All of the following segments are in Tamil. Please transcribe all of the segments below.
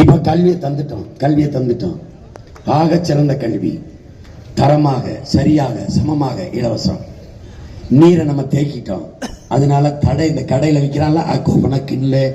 இப்ப கல்வியை தந்துட்டோம் கல்வியை தந்துட்டோம். ஆக சிறந்த கல்வி தரமாக சரியாக சமமாக இலவசம். நீரை நம்ம தேக்கிட்டோம். அதனால தடை இந்த கடையில் விற்கிறான்ல அக்கோபன கிண்ணு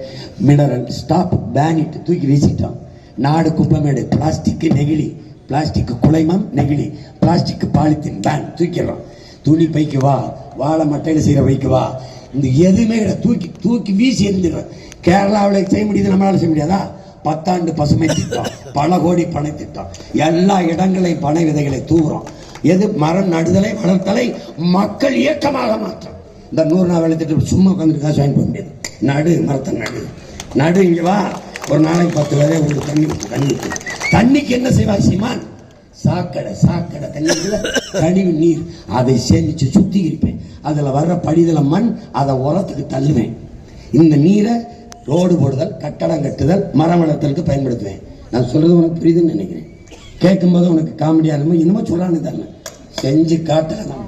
மினரல் ஸ்டாப் பேனிட்டு தூக்கி வீசிட்டோம். நாடு குப்பமேடு பிளாஸ்டிக் நெகிழி பிளாஸ்டிக் குலைமம் நெகிழி பிளாஸ்டிக் பாலித்தீன் பேன் தூக்கிடுறோம். துணி பைக்கு வா வாழை மட்டையில் செய்கிற பைக்கு வா. இந்த எதுவுமே தூக்கி தூக்கி வீசி எரிஞ்சிடுறோம் கேரளாவில் செய்ய முடியுது நம்மளால் செய்ய முடியாதா? பத்தாண்டு பசுமை திட்டம் பல கோடி பனை திட்டம் எல்லா இடங்களையும் பனை விதைகளை தூவுறோம் எது? மரம் நடுதலை வளர்த்தலை மக்கள் இயக்கமாக மாற்றம் இந்த நூறு நாள் வேலை திட்டம் சும்மா உட்காந்து காசு வாங்கி போக முடியாது. நடு மரத்தை நடு. நடு இங்க வா. ஒரு நாளைக்கு பத்து வேலை உங்களுக்கு தண்ணி தண்ணி தண்ணிக்கு என்ன செய்வா சீமான்? சாக்கடை சாக்கடை தண்ணி கழிவு நீர். அதை சேமிச்சு சுத்திகரிப்பேன். அதுல வர்ற படிதல மண் அதை உரத்துக்கு தள்ளுவேன். இந்த நீரை ரோடு போடுதல் கட்டடம் கட்டுதல் மரம் வளர்த்தலுக்கு பயன்படுத்துவேன். நான் சொல்றது உனக்கு புரியுதுன்னு நினைக்கிறேன். கேட்கும்போது உனக்கு காமெடியா இருக்கும் என்னமோ சொல்லான்னு தரல செஞ்சு காட்டுற நான்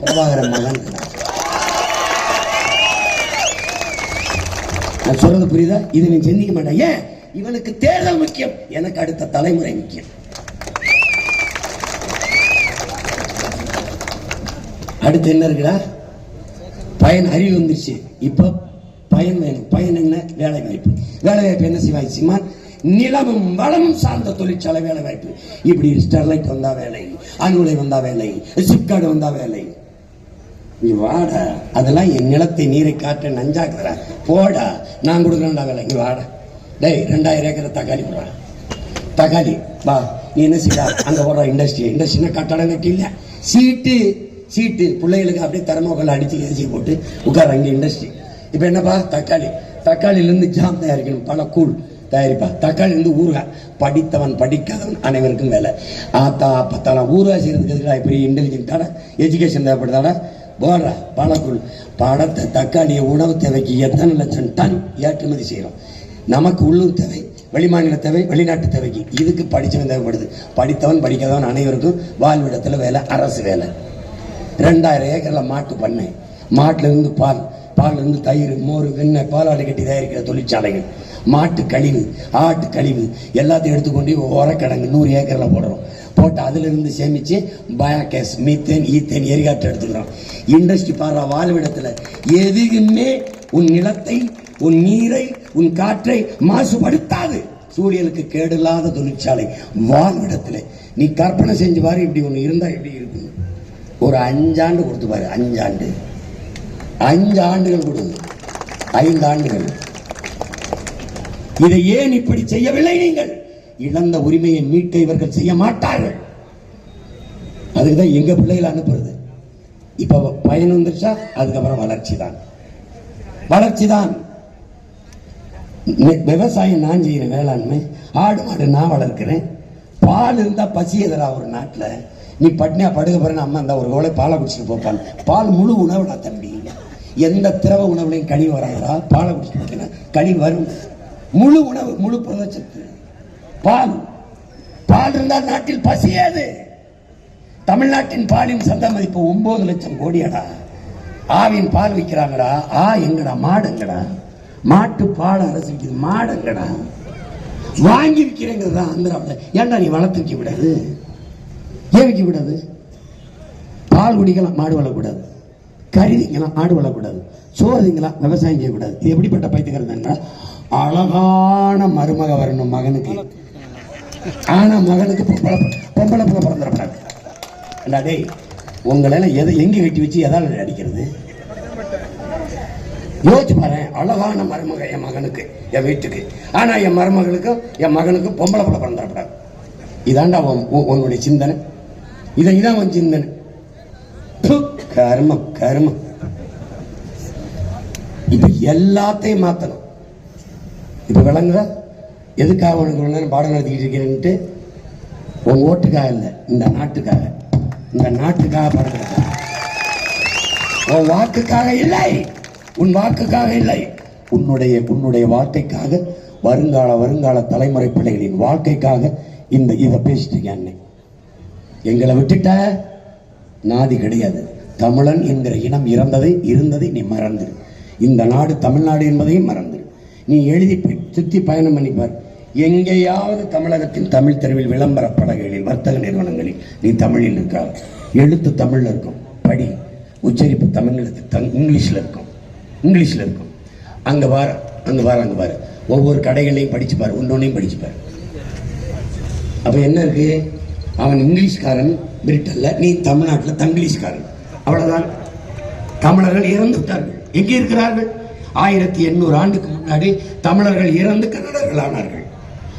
மகன். நான் சொல்றது புரியுதா? இது நீ சிந்திக்க மாட்டேன். ஏன்? இவனுக்கு தேர்தல் முக்கியம். எனக்கு அடுத்த தலைமுறை முக்கியம். அடுத்து என்ன இருக்குடா? பயன் அறிவு வந்துருச்சு. இப்போ பயன் வேணும் பயன் என்ன வேலை வாய்ப்பு. வேலை வாய்ப்பு என்ன செய்வாய் சீமான்? நிலமும் வளமும் சார்ந்த தொழிற்சாலை வேலை வாய்ப்பு. இப்படி ஸ்டெர்லைட் வந்தா வேலை அணுகுலை வந்தா வேலை சிப்காடு வந்தா வேலை. நீ வாடா அதெல்லாம் என் நிலத்தை நீரை காட்ட நஞ்சாக்குறா. போடா நான் கொடுக்குறேன்டா வேலை. நீ வாடா. டேய் ரெண்டாயிரம் ஏக்கர் தக்காளி போடுறா தக்காளி வா. நீ என்ன செய்யா அங்கே போடுற இண்டஸ்ட்ரி இண்டஸ்ட்ரினா கட்டடம் கட்டி இல்லை சீட்டு சீட்டு. பிள்ளைகளுக்கு அப்படியே தரமோக்கல்ல அடித்து ஏசி போட்டு உட்கார அங்கே இண்டஸ்ட்ரி இப்போ என்னப்பா? தக்காளி. தக்காளியிலேருந்து ஜாம் தயாரிக்கணும். பல கூழ் தயாரிப்பா. தக்காளி இருந்து ஊறுகாய். படித்தவன் படிக்காதவன் அனைவருக்கும் வேலை. ஆத்தா பத்தாலாம் ஊறுகாய் செய்யறதுக்கு எதுக்குடா பெரிய இன்டெலிஜென்ட்டான எஜுகேஷன் தேவைப்படுதாடா? போடுறா. பழக்கூழ் படத்தை தக்காளியை உணவு தேவைக்கு எத்தனை லட்சம் டன் ஏற்றுமதி செய்கிறோம் நமக்கு உள்ளூர் தேவை வெளிமாநில தேவை வெளிநாட்டு தேவைக்கு. இதுக்கு படித்தவன் தேவைப்படுது. படித்தவன் படிக்காதவன் அனைவருக்கும் வாழ்விடத்தில் வேலை அரசு வேலை. ரெண்டாயிரம் ஏக்கரில் மாட்டு பண்ணை. மாட்டிலிருந்து பால் பால்லேருந்து தயிர் மோர் வெண்ணெய் பாலாடை கட்டி தயாரிக்கிற தொழிற்சாலைகள். மாட்டு கழிவு ஆட்டு கழிவு எல்லாத்தையும் எடுத்துக்கொண்டு உரக்கிடங்கு நூறு ஏக்கரில் போடுறோம். போட்டு அதிலிருந்து சேமித்து பயோகேஸ் மீத்தேன் ஈத்தேன் எரிகாட்டு எடுத்துக்கிறோம். இண்டஸ்ட்ரி பாடுற வாழ்விடத்தில் எதுவுமே உன் நிலத்தை உன் நீரை உன் காற்றை மாசுபடுத்தாது. சூரியனுக்கு கேடில்லாத தொழிற்சாலை வாழ்விடத்தில். நீ கற்பனை செஞ்சு பாரு இப்படி ஒன்று இருந்தால் எப்படி இருக்கும்? ஒரு அஞ்சாண்டு கொடுத்து பாரு அஞ்சாண்டு. அஞ்சு ஆண்டுகள் கொடுங்க ஐந்து ஆண்டுகள். இதை ஏன் இப்படி செய்யவில்லை நீங்கள்? இழந்த உரிமையை மீட்க இவர்கள் செய்ய மாட்டார்கள். அதுக்குதான் எங்க பிள்ளைகளை அனுப்புறது. இப்ப பயன் வந்துருச்சா? அதுக்கப்புறம் வளர்ச்சி தான். வளர்ச்சி தான். விவசாயம் நான் செய்யறேன் வேளாண்மை ஆடு மாடு நான் வளர்க்கிறேன். பால் இருந்தா பசி எதிரா ஒரு நாட்டுல. நீ பட்னியா படுக்க போறேன்னு அம்மா இந்த ஒரு கோலை பாலை குடிச்சிட்டு போப்பான் பால் முழு உணவுடா தம்பி. எந்த திரவ உணவுலையும் கழிவு வராதா? பாலை குடிச்சு கழிவு வரும். முழு உணவு முழு புரதச்சத்து. பால். பால் இருந்தால் நாட்டில் பசியாது தமிழ்நாட்டின் பாலின் சந்த மதிப்பு ஒன்பது லட்சம் கோடியடா. ஆவின் பால் விற்கிறாங்கடா. ஆ எங்கடா? மாடுங்கடா. மாட்டு பால் அரசு விற்கிது மாடுங்கடா. வாங்கி விற்கிறேங்கிறது ஆந்திராவில் ஏன்டா நீ வளர்த்து விற்க கூடாது? ஏன் விற்க கூடாது? பால் குடிக்கலாம் மாடு வளரக்கூடாது. கருவிங்களாம் ஆடு வளரக்கூடாது. சோறுங்களாம் விவசாயம் செய்யக்கூடாது. இது எப்படிப்பட்ட பைத்துக்கிறது அழகான மருமக வரணும் மகனுக்கு. ஆனா மகனுக்கு பொம்பளை பொம்பளை பிள்ளை பிறந்துடப்படாது அண்டா டேய் உங்களை எதை எங்க வெட்டி வச்சு எதால அடிக்கிறது? யோசிச்சு பாரு அழகான மருமக என் மகனுக்கு என் வீட்டுக்கு. ஆனா என் மருமகளுக்கும் என் மகனுக்கும் பொம்பளை பிள்ளை பிறந்துடப்படாது இதாண்டா உன் உன்னுடைய சிந்தனை. இதை இதான் உன் சிந்தனை. கர்மம் கர்மம் இது எல்லாத்தையும் மாத்தணும். இப்ப விளங்குற? எதுக்காக உனக்கு பாடம் நடத்திக்கிட்டு இருக்கிறேன்ட்டு உன் ஓட்டுக்காக இல்லை இந்த நாட்டுக்காக. இந்த நாட்டுக்காக பாடம் உன் வாக்குக்காக இல்லை. உன் வாக்குக்காக இல்லை. உன்னுடைய உன்னுடைய வாழ்க்கைக்காக வருங்கால வருங்கால தலைமுறை பிள்ளைகளின் வாழ்க்கைக்காக இந்த இதை பேசிட்டு இருக்கேன் எங்களை விட்டுட்ட? நாதி கிடையாது. தமிழன் என்கிற இனம் இறந்ததை இருந்ததை நீ மறந்துரு இந்த நாடு தமிழ்நாடு என்பதையும் மறந்துரு நீ எழுதி போய் பயணம் பண்ணிப்பார் எங்கேயாவது தமிழகத்தின் தமிழ் தெருவில் விளம்பர படகுகளில் வர்த்தக நிறுவனங்களில் நீ தமிழில் இருக்கார் எழுத்து தமிழ்ல இருக்கும். படி. உச்சரிப்பு தமிழ்ல தங் இங்கிலீஷ்ல இருக்கும். இங்கிலீஷ்ல இருக்கும். அங்க வார அங்கே வார அங்கே பாரு ஒவ்வொரு கடைகளையும் படிச்சு பாரு. ஒன்றையும் படிச்சு பாரு. என்ன இருக்கு? அவன் இங்கிலீஷ்காரன் பிரிட்டன்ல நீ தமிழ்நாட்டில் தங்கிலீஷ்காரன். அவ்வளவுதான். தமிழர்கள் இறந்து விட்டார்கள். எங்கே இருக்கிறார்கள்? ஆயிரத்தி எண்ணூறு ஆண்டுக்கு முன்னாடி தமிழர்கள் இறந்து கன்னடர்கள் ஆனார்கள்.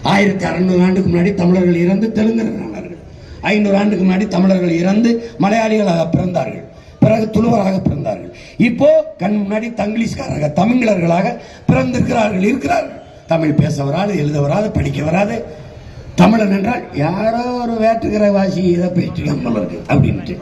ஆயிரத்தி அறுநூறு ஆண்டுக்கு முன்னாடி தமிழர்கள் இறந்து தெலுங்கர்கள் ஆனார்கள். ஐநூறு ஆண்டுக்கு முன்னாடி தமிழர்கள் இறந்து மலையாளிகளாக பிறந்தார்கள். பிறகு துளுவராக பிறந்தார்கள். இப்போ கண் முன்னாடி தங்கிலீஷ்காரர்கள் தமிழர்களாக பிறந்திருக்கிறார்கள் இருக்கிறார்கள். தமிழ் பேச வராது எழுத வராது படிக்க வராது. தமிழன் என்றால் யாரோ ஒரு வேற்றுக்கிற வாசி இதை பேச்சு நம்மளுக்கு அப்படின்ட்டு.